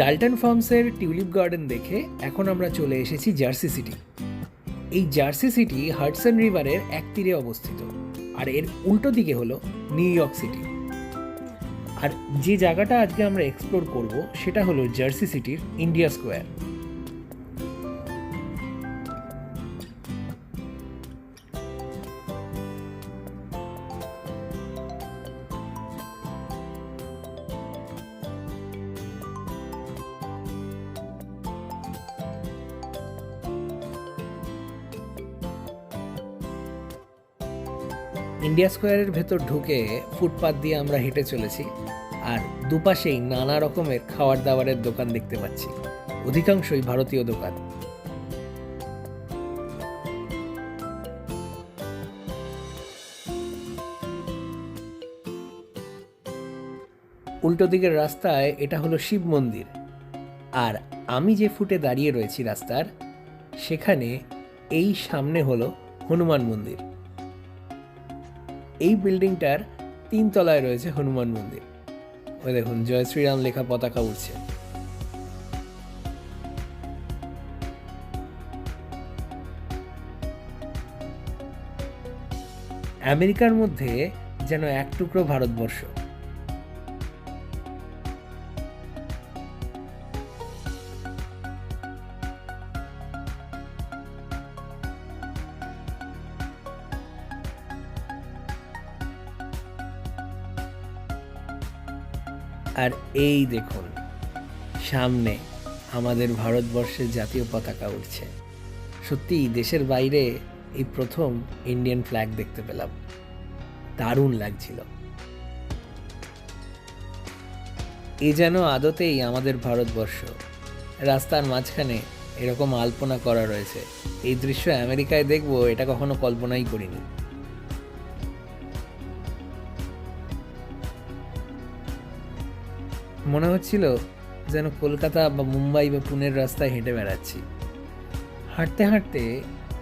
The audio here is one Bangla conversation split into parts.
ডাল্টন ফার্মসের টিউলিপ গার্ডেন দেখে এখন আমরা চলে এসেছি জার্সি সিটি। এই জার্সি সিটি হার্টসন রিভারের এক তীরে অবস্থিত, আর এর উল্টো দিকে হলো নিউ ইয়র্ক সিটি। আর যে জায়গাটা আজকে আমরা এক্সপ্লোর করব সেটা হলো জার্সি সিটির ইন্ডিয়া স্কোয়ার। ইন্ডিয়া স্কোয়ারের ভেতর ঢুকে ফুটপাত দিয়ে আমরা হেঁটে চলেছি আর দুপাশেই নানা রকমের খাবার দাবারের দোকান দেখতে পাচ্ছি। অধিকাংশই ভারতীয় দোকান। উল্টো দিকের রাস্তায় এটা হলো শিব মন্দির। আর আমি যে ফুটে দাঁড়িয়ে রয়েছি রাস্তার, সেখানে এই সামনে হলো হনুমান মন্দির। এই বিল্ডিংটার তিন তলায় রয়েছে হনুমান মন্দির। ওই দেখুন, জয় শ্রীরাম লেখা পতাকা উঠছে আমেরিকার মধ্যে যেন এক টুকরো ভারতবর্ষ। আর এই দেখুন, সামনে আমাদের ভারতবর্ষের জাতীয় পতাকা উঠছে। সত্যি, দেশের বাইরে এই প্রথম ইন্ডিয়ান ফ্ল্যাগ দেখতে পেলাম। দারুণ লাগছিল। এ যেন আদতেই আমাদের ভারতবর্ষ। রাস্তার মাঝখানে এরকম আলপনা করা রয়েছে। এই দৃশ্য আমেরিকায় দেখব, এটা কখনো কল্পনাই করিনি। মনে হচ্ছিল যেন কলকাতা বা মুম্বাই বা পুনের রাস্তায় হেঁটে বেড়াচ্ছি। হাঁটতে হাঁটতে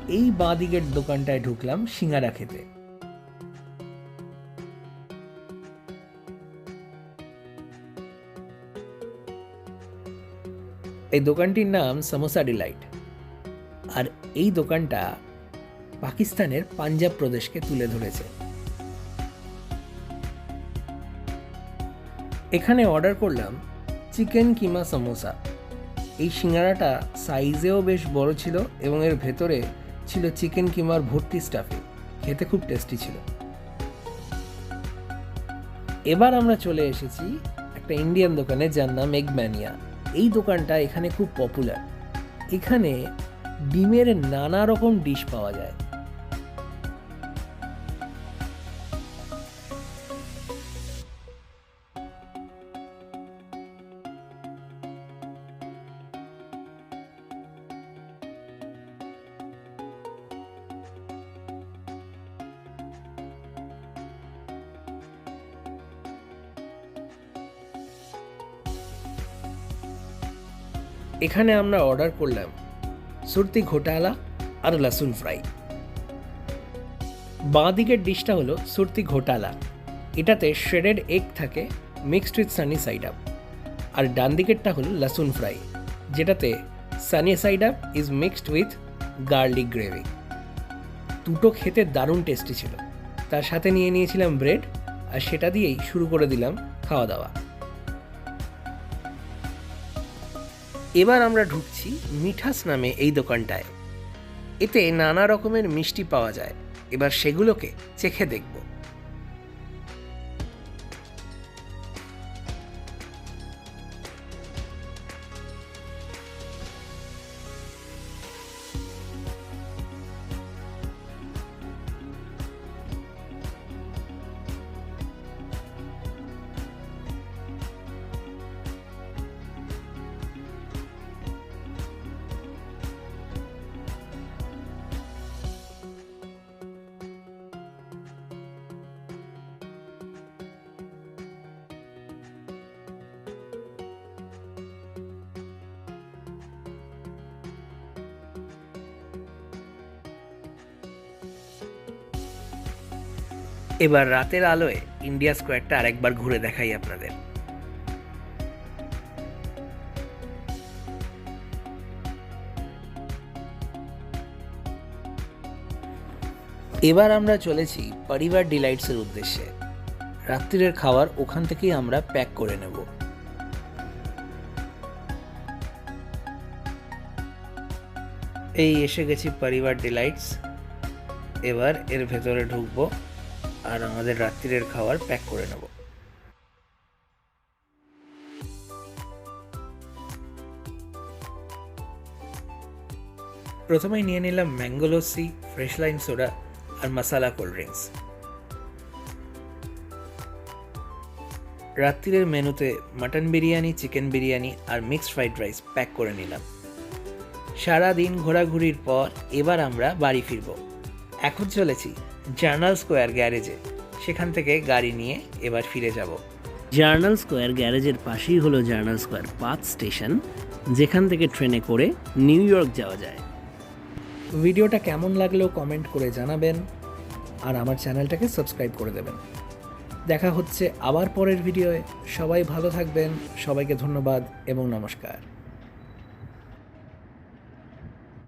এই বাঁ দিকের দোকানটায় ঢুকলাম সিঙ্গারা খেতে। এই দোকানটির নাম সমোসা ডিলাইট। আর এই দোকানটা পাকিস্তানের পাঞ্জাব প্রদেশকে তুলে ধরেছে। এখানে অর্ডার করলাম চিকেন কিমা সমোসা এই সিঙ্গারাটা সাইজেও বেশ বড় ছিল এবং এর ভেতরে ছিল চিকেন কিমার ভর্তি স্টাফিং খেতে খুব টেস্টি ছিল। এবার আমরা চলে এসেছি একটা ইন্ডিয়ান দোকানে যার নাম এগম্যানিয়া এই দোকানটা এখানে খুব পপুলার এখানে ডিমের নানা রকম ডিশ পাওয়া যায়। এখানে আমরা অর্ডার করলাম সুরতি ঘোটালা আর লাসুন ফ্রাই। বাঁ দিকের ডিশটা হলো সুরতি ঘোটালা। এটাতে শ্রেডেড এগ থাকে mixed with sunny side up আর ডান দিকেরটা হলো লাসুন ফ্রাই, যেটাতে sunny side up is mixed with garlic gravy দুটো খেতে দারুণ টেস্টি ছিল। তার সাথে নিয়ে নিয়েছিলাম ব্রেড আর সেটা দিয়েই শুরু করে দিলাম খাওয়া দাওয়া। এবার আমরা ঢুকছি মিঠাস নামে এই দোকানটায়। এতে নানা রকমের মিষ্টি পাওয়া যায়। এবার সেগুলোকে চেখে দেখব। এবার রাতের আলোয় ইন্ডিয়া স্কোয়ারটা আরেকবার ঘুরে দেখাই আপনাদের। এবার আমরা চলেছি পরিবার ডিলাইটসের উদ্দেশ্যে। রাত্রিরের খাবার ওখান থেকেই আমরা প্যাক করে নেব। এই, এসে গেছি পরিবার ডিলাইটস। এবার এর ভেতরে ঢুকবো। আর আমাদের রাত্রিরের খাবার প্যাক করে নেব। প্রথমেই নিয়ে নিলাম mango lassi fresh lime soda আর মশালা কোল্ড ড্রিঙ্কস রাত্রিরের মেনুতে মাটন বিরিয়ানি চিকেন বিরিয়ানি আর মিক্সড ফ্রাইড রাইস প্যাক করে নিলাম। সারা দিন ঘোরাঘুরির পর এবার আমরা বাড়ি ফিরব। এখন চলেছি জার্নাল স্কোয়ার গ্যারেজে। সেখান থেকে গাড়ি নিয়ে এবার ফিরে যাব। জার্নাল স্কোয়ার গ্যারেজের পাশেই হলো জার্নাল স্কোয়ার পাথ স্টেশন যেখান থেকে ট্রেনে করে নিউ ইয়র্ক যাওয়া যায়। ভিডিওটা কেমন লাগল কমেন্ট করে জানাবেন আর আমার চ্যানেলটাকে সাবস্ক্রাইব করে দেবেন। দেখা হচ্ছে আবার পরের ভিডিওয়ে। সবাই ভালো থাকবেন সবাইকে ধন্যবাদ এবং নমস্কার।